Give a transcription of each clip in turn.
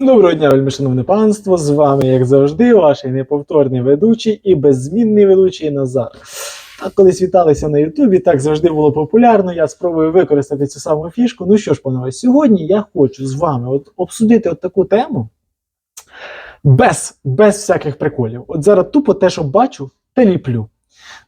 Доброго дня, вельми шановне панство. З вами, як завжди, ваш неповторний ведучий і беззмінний ведучий Назар. Так колись віталися на Ютубі, так завжди було популярно. Я спробую використати цю саму фішку. Ну що ж, панове, сьогодні я хочу з вами от обсудити от таку тему без, без всяких приколів. От зараз тупо те, що бачу, те ліплю.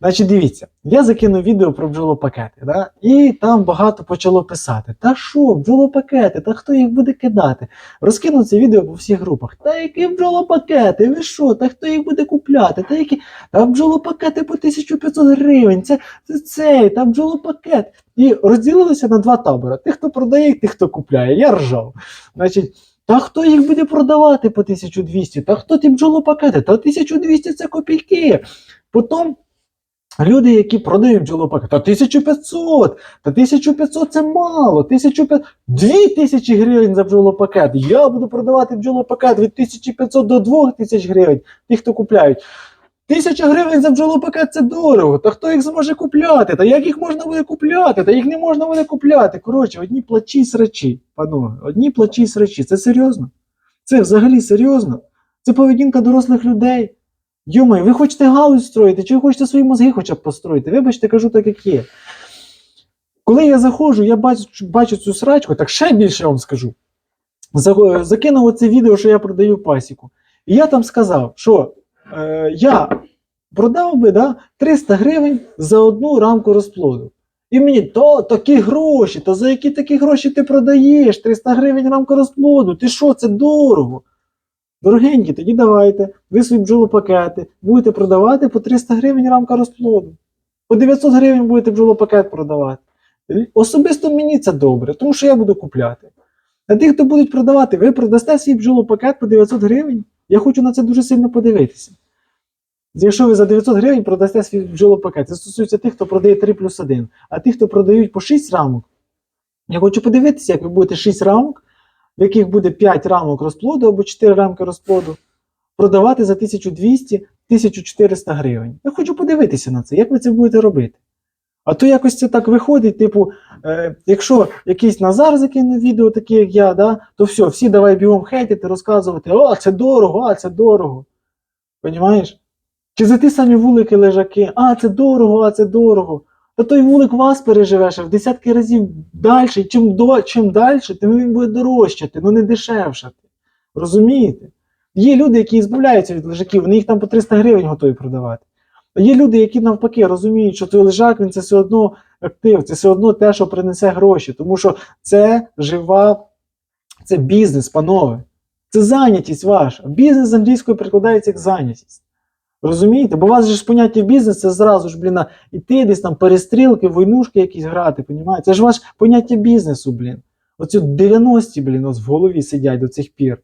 Значить, дивіться, я закинув відео про бджолопакети, да? і там багато почало писати: Та що, бджолопакети, та хто їх буде кидати? Розкинув це відео по всіх групах. Та які бджолопакети? Ви що? Та хто їх буде купляти? Та які та бджолопакети по 1500 гривень? Це, це цей, та бджолопакет. І розділилися на два табори: тих, хто продає, і тих, хто купляє. Я ржав. Значить. Та хто їх буде продавати по 1200? Та хто ті бджолопакети? Та 1200 це копійки. Потім люди, які продають бджолопакети, та 1500, та 1500 це мало, 1500, 2000 гривень за бджолопакет. Я буду продавати бджолопакет від 1500 до 2000 гривень, ті, хто купляють. Тисяча гривень за бджолопакет це дорого. Та хто їх зможе купляти? Та як їх можна буде купляти? Та їх не можна буде купляти. Коротше, одні плачі й срачі, панове, одні плачі й срачі. Це серйозно? Це взагалі серйозно? Це поведінка дорослих людей. Йомай, ви хочете галузь строїти, чи ви хочете свої мозги хоча б построїти? Вибачте, кажу так, як є. Коли я заходжу, я бачу, бачу цю срачку, так ще більше вам скажу. Закинув оце відео, що я продаю пасіку. І я там сказав, що е, я продав би да, 300 гривень за одну рамку розплоду. І мені, то такі гроші, то за які такі гроші ти продаєш? 300 гривень рамку розплоду. Ти що, це дорого? Дорогенькі, тоді давайте, ви свої бджолопакети будете продавати по 300 гривень рамка розплоду. По 900 гривень будете бджолопакет продавати. Особисто мені це добре, тому що я буду купляти. А ті, хто будуть продавати, ви продасте свій бджолопакет по 900 гривень. Я хочу на це дуже сильно подивитися. Якщо ви за 900 гривень продасте свій бджолопакет, це стосується тих, хто продає 3 плюс 1. А тих, хто продають по 6 рамок, я хочу подивитися, як ви будете 6 рамок, в яких буде 5 рамок розплоду або 4 рамки розплоду, продавати за 1200-1400 гривень. Я хочу подивитися на це, як ви це будете робити. А то якось це так виходить, типу, е, якщо якийсь Назар закинув відео, таке як я, да, то все, всі давай бігом хейтити, розказувати, о, це дорого, а це дорого. Понімаєш? Чи за ті самі вулики лежаки, а це дорого, а це дорого. Та той вулик вас переживе ще в десятки разів далі, чим, до, чим далі, тим він буде дорожчати, ну не дешевшати. Розумієте? Є люди, які збавляються від лежаків, вони їх там по 300 гривень готові продавати. А є люди, які навпаки розуміють, що той лежак він це все одно актив, це все одно те, що принесе гроші. Тому що це жива, це бізнес, панове. Це зайнятість ваша. Бізнес з англійської перекладається як зайнятість. Розумієте? Бо у вас же ж поняття бізнес це зразу ж, блін, іти десь там перестрілки, войнушки якісь грати, понімаєте? Це ж ваше поняття бізнесу, блін. Оці 90-ті, блін, ось в голові сидять до цих пір.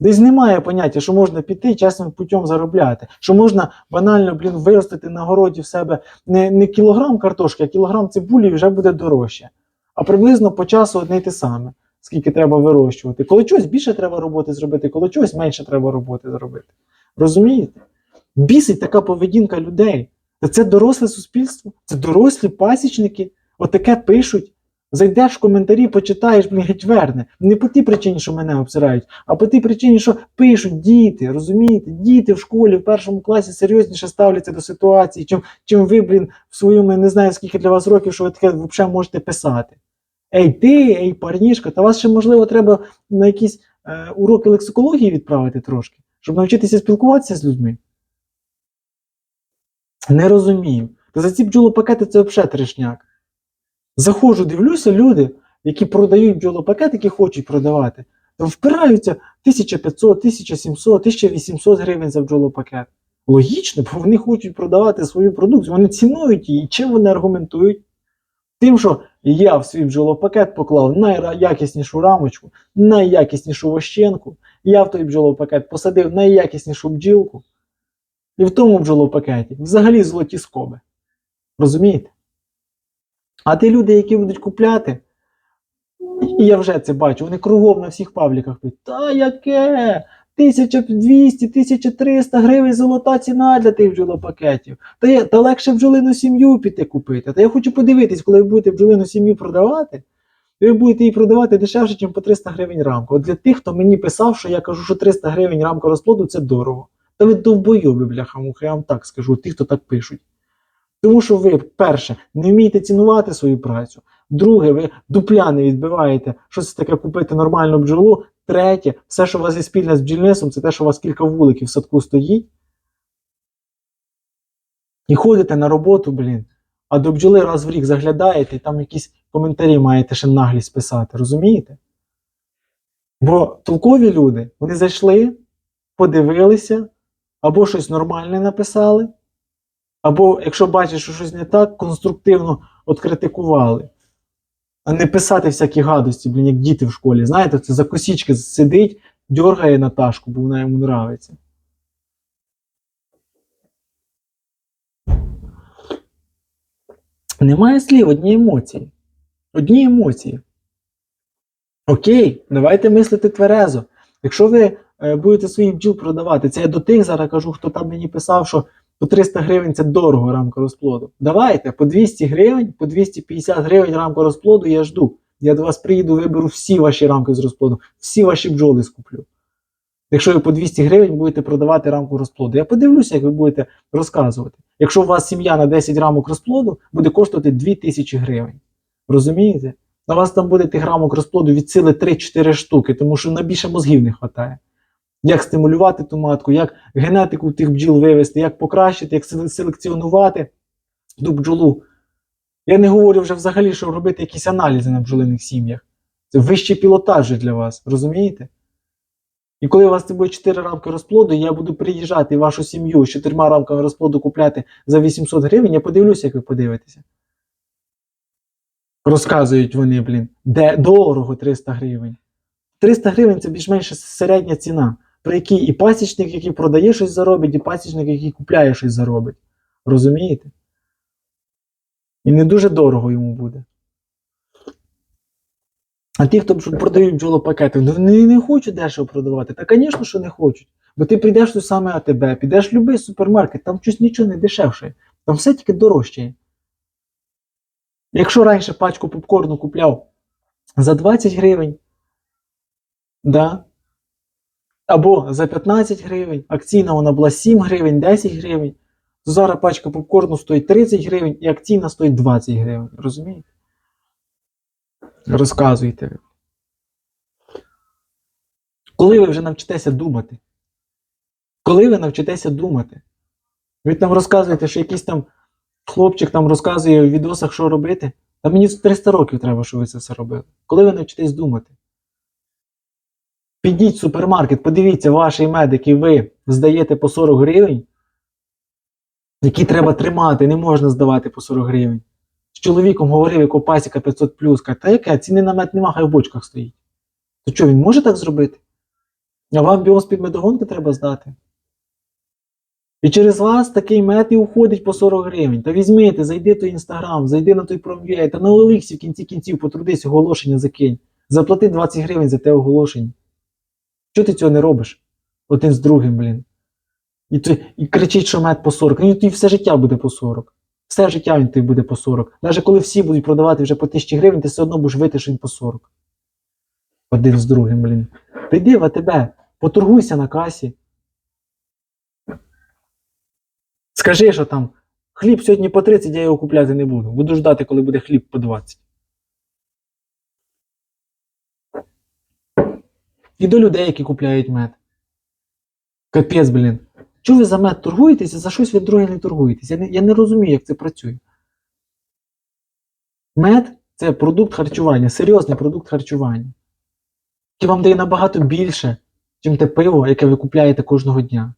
Десь немає поняття, що можна піти чесним путем заробляти, що можна банально, блін, виростити на городі в себе не, не кілограм картошки, а кілограм цибулі вже буде дорожче. А приблизно по часу одне й те саме, скільки треба вирощувати. Коли чогось більше треба роботи зробити, коли чогось менше треба роботи зробити. Розумієте? Бісить така поведінка людей. Це доросле суспільство, це дорослі пасічники. Отаке пишуть. Зайдеш в коментарі, почитаєш, блін, геть верне. Не по тій причині, що мене обсирають, а по тій причині, що пишуть діти, розумієте? Діти в школі в першому класі серйозніше ставляться до ситуації, чим, чим ви, блін, в своєму не знаю скільки для вас років, що ви таке взагалі можете писати. Ей, ти, ей, парнішка, та вас ще, можливо, треба на якісь е, уроки лексикології відправити трошки, щоб навчитися спілкуватися з людьми. Не розумію. Та за ці бджолопакети це взагалі трешняк. Заходжу, дивлюся, люди, які продають бджолопакет, які хочуть продавати, то впираються 1500, 1700, 1800 гривень за бджолопакет. Логічно, бо вони хочуть продавати свою продукцію, вони цінують її. Чим вони аргументують? Тим, що я в свій бджолопакет поклав найякіснішу рамочку, найякіснішу вощенку, я в той бджолопакет посадив найякіснішу бджілку. І в тому бджолопакеті взагалі золоті скоби. Розумієте? А ті люди, які будуть купляти, і я вже це бачу, вони кругом на всіх пабліках пишуть, та яке? 1200, 1300 гривень золота ціна для тих бджолопакетів. Та, я, та легше бджолину сім'ю піти купити. Та я хочу подивитись, коли ви будете бджолину сім'ю продавати, і ви будете її продавати дешевше, ніж по 300 гривень рамка. От для тих, хто мені писав, що я кажу, що 300 гривень рамка розплоду це дорого. Та ви довбойоби, бляха-муха, я вам так скажу, ті, хто так пишуть. Тому що ви, перше, не вмієте цінувати свою працю. Друге, ви дупля не відбиваєте, що це таке купити нормальну бджолу. Третє, все, що у вас є спільне з бджільництвом, це те, що у вас кілька вуликів в садку стоїть. І ходите на роботу, блін, а до бджоли раз в рік заглядаєте і там якісь коментарі маєте ще наглість писати, розумієте? Бо толкові люди, вони зайшли, подивилися, або щось нормальне написали, або, якщо бачать, що щось не так, конструктивно откритикували. А не писати всякі гадості, блін, як діти в школі. Знаєте, це за косічки сидить, дьоргає Наташку, бо вона йому нравиться. Немає слів, одні емоції. Одні емоції. Окей, давайте мислити тверезо. Якщо ви будете своїх бджіл продавати, це я до тих зараз кажу, хто там мені писав, що по 300 гривень це дорого рамка розплоду. Давайте по 200 гривень, по 250 гривень рамка розплоду я жду. Я до вас приїду, виберу всі ваші рамки з розплоду, всі ваші бджоли скуплю. Якщо ви по 200 гривень будете продавати рамку розплоду, я подивлюся, як ви будете розказувати. Якщо у вас сім'я на 10 рамок розплоду, буде коштувати 2000 гривень. Розумієте? На вас там буде тих рамок розплоду від сили 3-4 штуки, тому що на більше мозгів не вистачає. Як стимулювати ту матку, як генетику тих бджіл вивести, як покращити, як селекціонувати ту бджолу. Я не говорю вже взагалі, що робити якісь аналізи на бджолиних сім'ях. Це вищий пілотаж для вас, розумієте? І коли у вас це буде 4 рамки розплоду, я буду приїжджати вашу сім'ю з 4 рамками розплоду купляти за 800 гривень, я подивлюся, як ви подивитеся. Розказують вони, блін, де дорого 300 гривень. 300 гривень це більш-менш середня ціна, при якій і пасічник, який продає щось заробить, і пасічник, який купляє щось заробить. Розумієте? І не дуже дорого йому буде. А ті, хто продають бджолопакети, ну вони не хочуть дешево продавати. Та, звісно, що не хочуть. Бо ти прийдеш той самий АТБ, підеш в будь-який супермаркет, там щось нічого не дешевше. Там все тільки дорожче. Якщо раніше пачку попкорну купляв за 20 гривень, да, або за 15 гривень, акційна вона була 7 гривень, 10 гривень, зараз пачка попкорну стоїть 30 гривень і акційна стоїть 20 гривень. Розумієте? Розказуйте. Коли ви вже навчитеся думати? Коли ви навчитеся думати? Ви там розказуєте, що якийсь там хлопчик там розказує в відосах, що робити. Та мені 300 років треба, щоб ви це все робили. Коли ви навчитесь думати? Підіть в супермаркет, подивіться ваші мед, який ви здаєте по 40 гривень, які треба тримати, не можна здавати по 40 гривень. З чоловіком говорив, якого пасіка 500 плюс, та яке, ціни на мед нема, хай в бочках стоїть. То що, він може так зробити? А вам біом з-під медогонки треба здати. І через вас такий мед і уходить по 40 гривень. Та візьмите, зайди в той інстаграм, зайди на той промвій, та на Олексі в кінці кінців потрудись, оголошення закинь. Заплати 20 гривень за те оголошення. Чого ти цього не робиш? Один з другим, блін. І, ти, і кричить, що мед по 40. Ну, тобі все життя буде по 40. Все життя він тобі буде по 40. Навіть коли всі будуть продавати вже по 1000 гривень, ти все одно будеш вити, по 40. Один з другим, блін. Прийди в АТБ, поторгуйся на касі. Скажи, що там хліб сьогодні по 30, я його купляти не буду. Буду ждати, коли буде хліб по 20. І до людей, які купляють мед. Капець, блін. Чого ви за мед торгуєтеся, за щось ви друге не торгуєтесь? Я не, я не розумію, як це працює. Мед це продукт харчування, серйозний продукт харчування. Який вам дає набагато більше, ніж те пиво, яке ви купляєте кожного дня.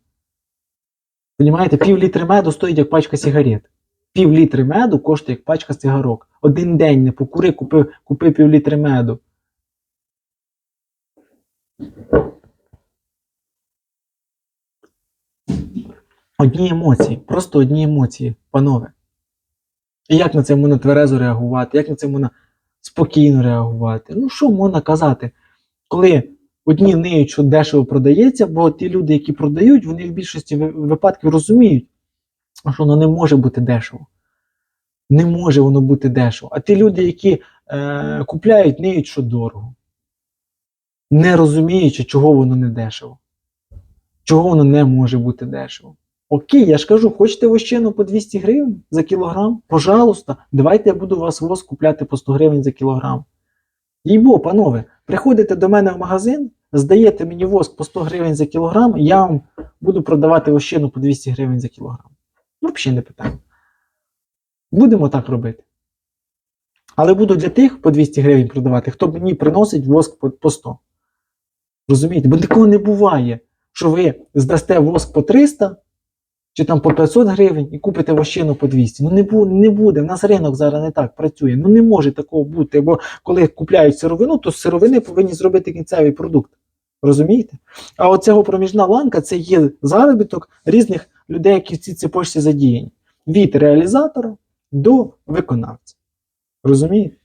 Понімаєте, пів літри меду стоїть як пачка сигарет. Пів літри меду коштує як пачка цигарок. Один день не покури, купи, купи пів літри меду. Одні емоції, просто одні емоції, панове. І як на це можна тверезо реагувати, як на це можна спокійно реагувати? Ну, що можна казати, коли одні ниють, що дешево продається, бо ті люди, які продають, вони в більшості випадків розуміють, що воно не може бути дешево. Не може воно бути дешево. А ті люди, які е, купляють, ниють, що дорого. Не розуміючи, чого воно не дешево. Чого воно не може бути дешево. Окей, я ж кажу, хочете вощину по 200 гривень за кілограм? Пожалуйста, давайте я буду вас воск купляти по 100 гривень за кілограм. Їйбо, панове, приходите до мене в магазин, здаєте мені воск по 100 гривень за кілограм, я вам буду продавати вощину по 200 гривень за кілограм. Взагалі не питання. Будемо так робити. Але буду для тих по 200 гривень продавати, хто мені приносить воск по 100. Розумієте? Бо такого не буває, що ви здасте воск по 300 чи там по 500 гривень і купите вощину по 200. Ну не, бу, не буде. В нас ринок зараз не так працює. Ну не може такого бути. Бо коли купляють сировину, то з сировини повинні зробити кінцевий продукт. Розумієте? А оцього проміжна ланка це є заробіток різних людей, які в цій цепочці задіяні. Від реалізатора до виконавця. Розумієте?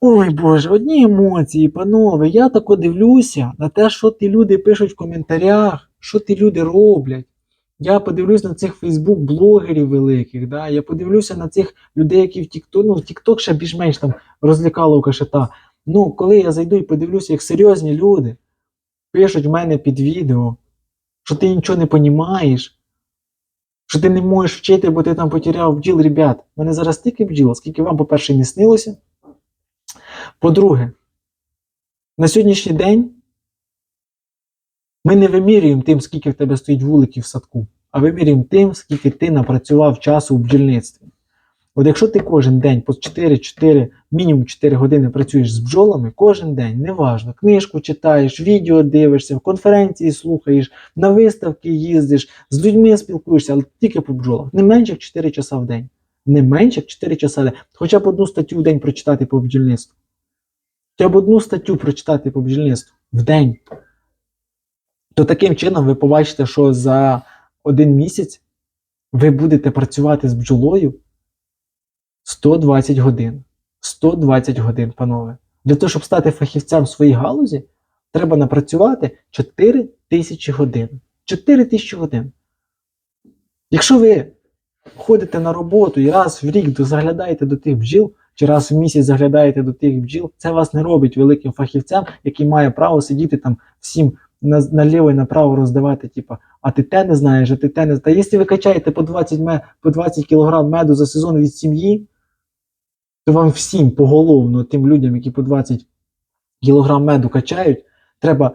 Ой Боже, одні емоції, панове. Я тако дивлюся на те, що ті люди пишуть в коментарях, що ті люди роблять. Я подивлюсь на цих Фейсбук-блогерів великих, да? я подивлюся на цих людей, які в TikTok, ну в TikTok ще більш-менш там розлікало кашета. Ну, коли я зайду і подивлюся, як серйозні люди пишуть в мене під відео, що ти нічого не розумієш, що ти не можеш вчити, бо ти там потеряв бджіл, ребят. Мене зараз стільки бджіл, скільки вам, по-перше, не снилося. По-друге, на сьогоднішній день ми не вимірюємо тим, скільки в тебе стоїть вуликів в садку, а вимірюємо тим, скільки ти напрацював часу у бджільництві. От якщо ти кожен день по 4-4, мінімум 4 години працюєш з бджолами, кожен день, неважно, книжку читаєш, відео дивишся, в конференції слухаєш, на виставки їздиш, з людьми спілкуєшся, але тільки по бджолах. Не менше як 4 часа в день. Не менше як 4 часа в день. Хоча б одну статтю в день прочитати по бджільництву. Хоча б одну статтю прочитати по бджільництву в день. То таким чином ви побачите, що за один місяць ви будете працювати з бджолою 120 годин. 120 годин, панове. Для того, щоб стати фахівцем в своїй галузі, треба напрацювати 4 тисячі годин. 4 тисячі годин. Якщо ви ходите на роботу і раз в рік заглядаєте до тих бджіл, чи раз в місяць заглядаєте до тих бджіл, це вас не робить великим фахівцем, який має право сидіти там всім наліво і направо роздавати, типа, а ти те не знаєш, а ти те не знаєш. Та якщо ви качаєте по 20, ме, по 20 кг меду за сезон від сім'ї, то вам всім поголовно, тим людям, які по 20 кг меду качають, треба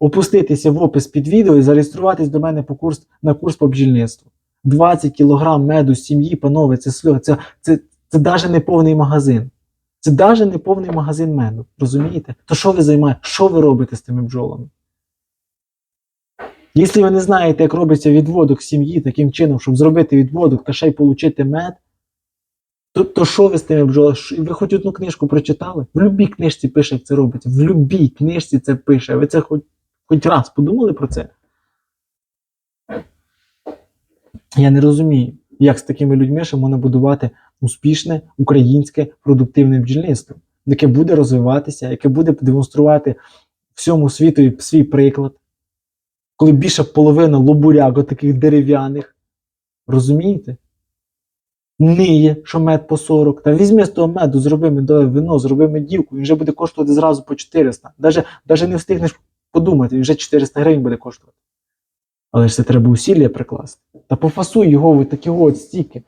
опуститися в опис під відео і зареєструватись до мене по курс, на курс по бджільництву. 20 кг меду з сім'ї, панове, це це, це, це навіть не повний магазин. Це навіть не повний магазин меду. Розумієте? То що ви займаєте? Що ви робите з тими бджолами? Якщо ви не знаєте, як робиться відводок сім'ї таким чином, щоб зробити відводок та ще й отримати мед, то, то що ви з тими бджолами? Ви хоч одну книжку прочитали? В будь-якій книжці пише, як це робиться. В будь-якій книжці це пише. Ви це хоч, хоч раз подумали про це? Я не розумію, як з такими людьми ще можна будувати успішне українське продуктивне бджільництво, яке буде розвиватися, яке буде демонструвати всьому світу свій приклад, коли більше половина лобуряк таких дерев'яних. Розумієте? Ниє, що мед по 40. Та візьми з того меду, зроби медове вино, зроби медівку, він вже буде коштувати зразу по 400. Даже, даже не встигнеш подумати, він вже 400 гривень буде коштувати. Але ж це треба усілля прикласти. Та пофасуй його в такі от стільки.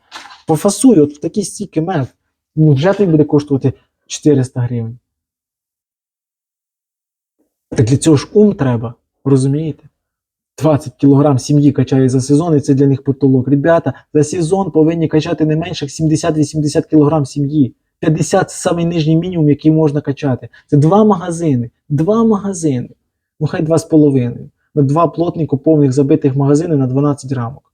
Пофасуй от в такі стільки мед. Ну, вже тобі буде коштувати 400 гривень. Так для цього ж ум треба, розумієте? 20 кг сім'ї качає за сезон, і це для них потолок. Ребята, за сезон повинні качати не менше 70-80 кг сім'ї. 50 це самий нижній мінімум, який можна качати. Це два магазини. Два магазини. Ну хай два з половиною. Два плотненько повних забитих магазини на 12 рамок.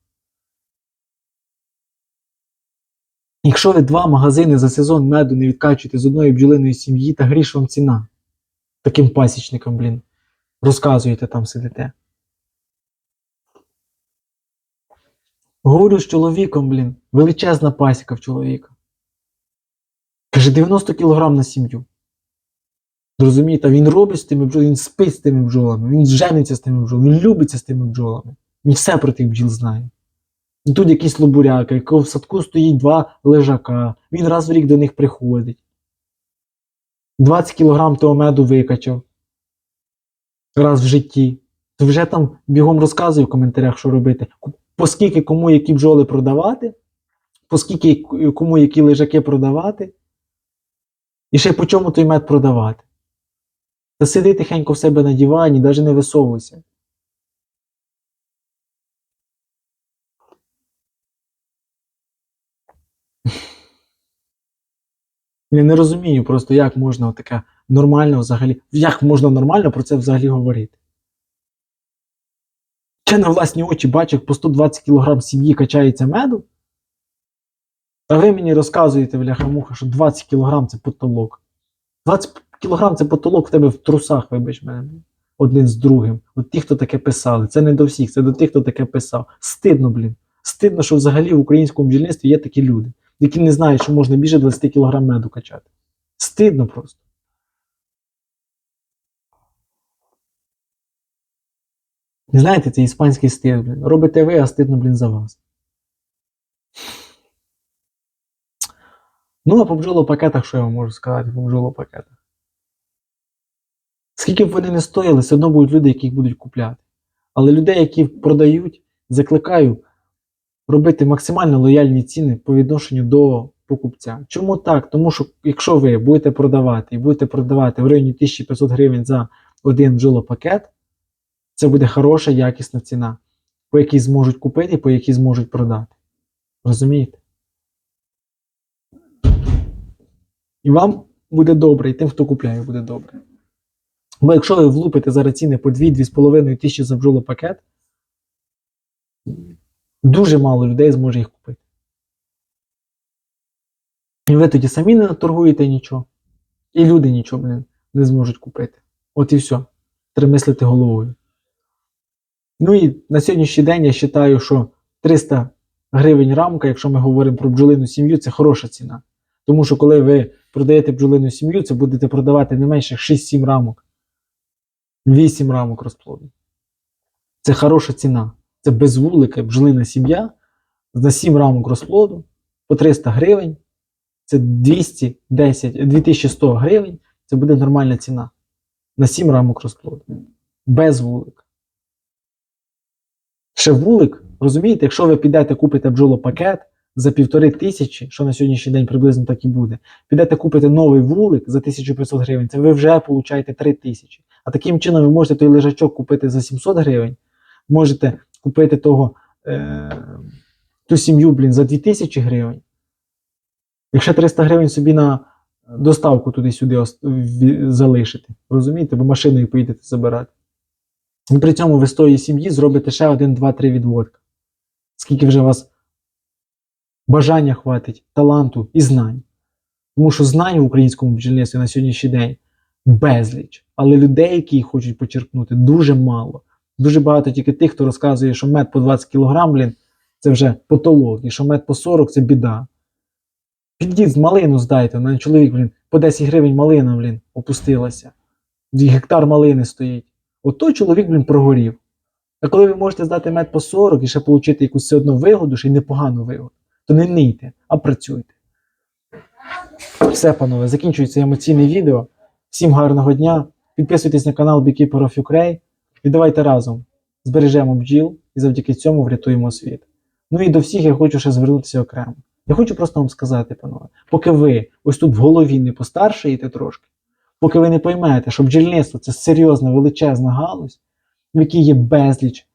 Якщо ви два магазини за сезон меду не відкачуєте з одної бджолиної сім'ї, та гріш вам ціна. Таким пасічникам, блін. Розказуєте там сидите. Говорю з чоловіком, блін, величезна пасіка в чоловіка. Каже, 90 кг на сім'ю. Розумієте, він робить з тими бджолами, він спить з тими бджолами, він жениться з тими бджолами, він любиться з тими бджолами. Він все про тих бджіл знає. І Тут якісь лобуряки, якого в садку стоїть два лежака. Він раз в рік до них приходить. 20 кілограм того меду викачав. Раз в житті. То вже там бігом розказує в коментарях, що робити. Ку- По скільки кому які бджоли продавати, по скільки кому які лежаки продавати. І ще по чому той мед продавати. Та сиди тихенько в себе на дивані, навіть не висовуйся. Я не розумію просто, як можна таке нормально взагалі. Як можна нормально про це взагалі говорити? Я на власні очі бачу, як по 120 кг сім'ї качається меду. А ви мені розказуєте, бляха-муха, що 20 кг це потолок. 20 кг це потолок в тебе в трусах, вибач мене. Один з другим. От ті, хто таке писали. Це не до всіх, це до тих, хто таке писав. Стидно, блін. Стидно, що взагалі в українському бджільництві є такі люди, які не знають, що можна більше 20 кг меду качати. Стидно просто. Не знаєте, це іспанський стиль, блін. Робите ви, а стидно, блін, за вас. Ну, а по бджолопакетах, що я вам можу сказати по бджолопакетах? Скільки б вони не стояли, все одно будуть люди, які їх будуть купляти. Але людей, які продають, закликаю робити максимально лояльні ціни по відношенню до покупця. Чому так? Тому що якщо ви будете продавати і будете продавати в районі 1500 гривень за один бджолопакет, це буде хороша, якісна ціна, по якій зможуть купити, по якій зможуть продати. Розумієте? І вам буде добре, і тим, хто купляє, буде добре. Бо якщо ви влупите зараз ціни по 2-2,5 тисячі за бджолопакет, дуже мало людей зможе їх купити. І ви тоді самі не торгуєте нічого, і люди нічого блін, не зможуть купити. От і все. Треба мислити головою. Ну і на сьогоднішній день я вважаю, що 300 гривень рамка, якщо ми говоримо про бджолину сім'ю, це хороша ціна. Тому що коли ви продаєте бджолину сім'ю, це будете продавати не менше 6-7 рамок. 8 рамок розплоду. Це хороша ціна. Це без вулика бджолина сім'я на 7 рамок розплоду по 300 гривень. Це 210, 2100 гривень. Це буде нормальна ціна. На 7 рамок розплоду. Без вулика. Ще вулик, розумієте, якщо ви підете купите бджолопакет за півтори тисячі, що на сьогоднішній день приблизно так і буде, підете купите новий вулик за 1500 гривень, це ви вже получаєте 3 тисячі. А таким чином ви можете той лежачок купити за 700 гривень, можете купити того, е, ту сім'ю, блін, за 2000 гривень. Якщо 300 гривень собі на доставку туди-сюди залишити, розумієте, ви машиною поїдете забирати. І при цьому ви з тої сім'ї зробите ще 1, 2, 3 відводка. Скільки вже вас бажання хватить, таланту і знань. Тому що знань в українському бджільництві на сьогоднішній день безліч. Але людей, які хочуть почерпнути, дуже мало. Дуже багато тільки тих, хто розказує, що мед по 20 кг, блін, це вже потолок, і що мед по 40 це біда. Підіть малину здайте, мене чоловік, блін, по 10 гривень малина, блін, опустилася. Гектар малини стоїть. От той чоловік, блін, прогорів. А коли ви можете здати мед по 40 і ще отримати якусь все одно вигоду, ще й непогану вигоду, то не нийте, а працюйте. Все, панове, закінчується емоційне відео. Всім гарного дня. Підписуйтесь на канал Beekeeper of Ukraine і давайте разом збережемо бджіл і завдяки цьому врятуємо світ. Ну і до всіх я хочу ще звернутися окремо. Я хочу просто вам сказати, панове, поки ви ось тут в голові не постаршаєте трошки, поки ви не поймете, що бджільництво це серйозна величезна галузь, в якій є безліч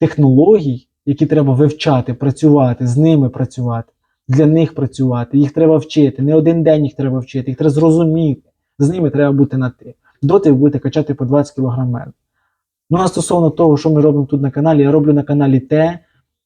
технологій, які треба вивчати, працювати, з ними працювати, для них працювати. Їх треба вчити. Не один день їх треба вчити, їх треба зрозуміти. З ними треба бути на ти. Доти ви будете качати по 20 кг меду. Ну а стосовно того, що ми робимо тут на каналі, я роблю на каналі те,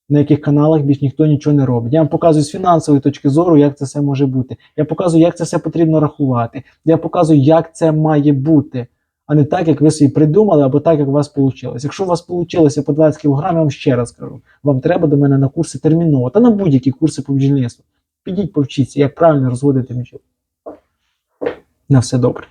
на яких каналах більш ніхто нічого не робить. Я вам показую з фінансової точки зору, як це все може бути. Я показую, як це все потрібно рахувати. Я показую, як це має бути, а не так, як ви собі придумали, або так, як у вас вийшло. Якщо у вас вийшло по 20 кг, я вам ще раз кажу, вам треба до мене на курси терміново, та на будь-які курси по бджільництву. Підіть повчіться, як правильно розводити бджіл. На все добре.